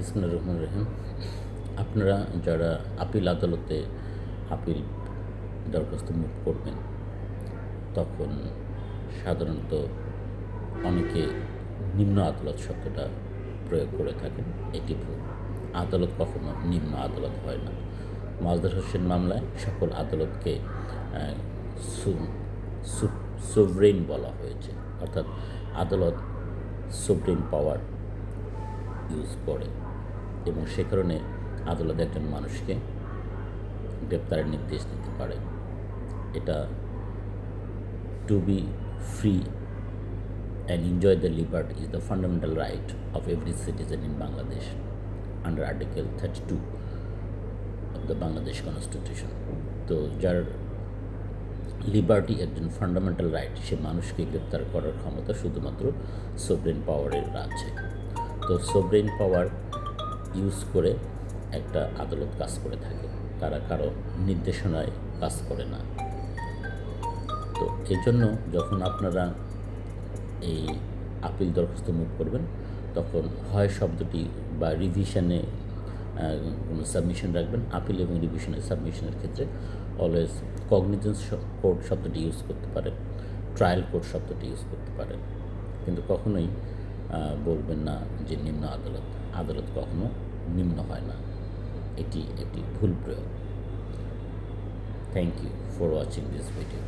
বিসমুল্লাহ রহমান রহিম। আপনারা যারা আপিল আদালতে আপিল দরখাস্ত মুখ করবেন, তখন সাধারণত অনেকে নিম্ন আদালত শব্দটা প্রয়োগ করে থাকেন, এটি ভুল। আদালত কখনো নিম্ন আদালত হয় না। মাজদার হোসেন মামলায় সকল আদালতকে সোভরেন বলা হয়েছে। অর্থাৎ আদালত সুপ্রিম পাওয়ার ইউজ করে। এবং সে কারণে আদালত একজন মানুষকে গ্রেপ্তারের নির্দেশ দিতে পারে। এটা to be free and enjoy the liberty is the fundamental right of every citizen in Bangladesh under article thirty two of the Bangladesh constitution তো যার লিবার্টি একজন ফান্ডামেন্টাল রাইট সে মানুষকে গ্রেপ্তার করার ক্ষমতা শুধুমাত্র সুপ্রিম পাওয়ারের আছে তো সুপ্রিম পাওয়ার ইউজ করে একটা আদালত কাজ করে থাকে। তারা কারও নির্দেশনায় কাজ করে না। তো এজন্য যখন আপনারা এই আপিল দরখাস্ত মুখ করবেন, তখন হয় শব্দটি বা রিভিশনে কোনো সাবমিশন রাখবেন, আপিল এবং রিভিশনের সাবমিশনের ক্ষেত্রে অলওয়েজ কগনিজেন্স কোড শব্দটি ইউজ করতে পারেন ট্রায়াল কোড শব্দটি ইউজ করতে পারেন। কিন্তু কখনোই বলবেন না যে নিম্ন আদালত আদালত কখনো নিম্ন হয় না। এটি একটি ভুল প্রয়োগ। Thank you for watching this video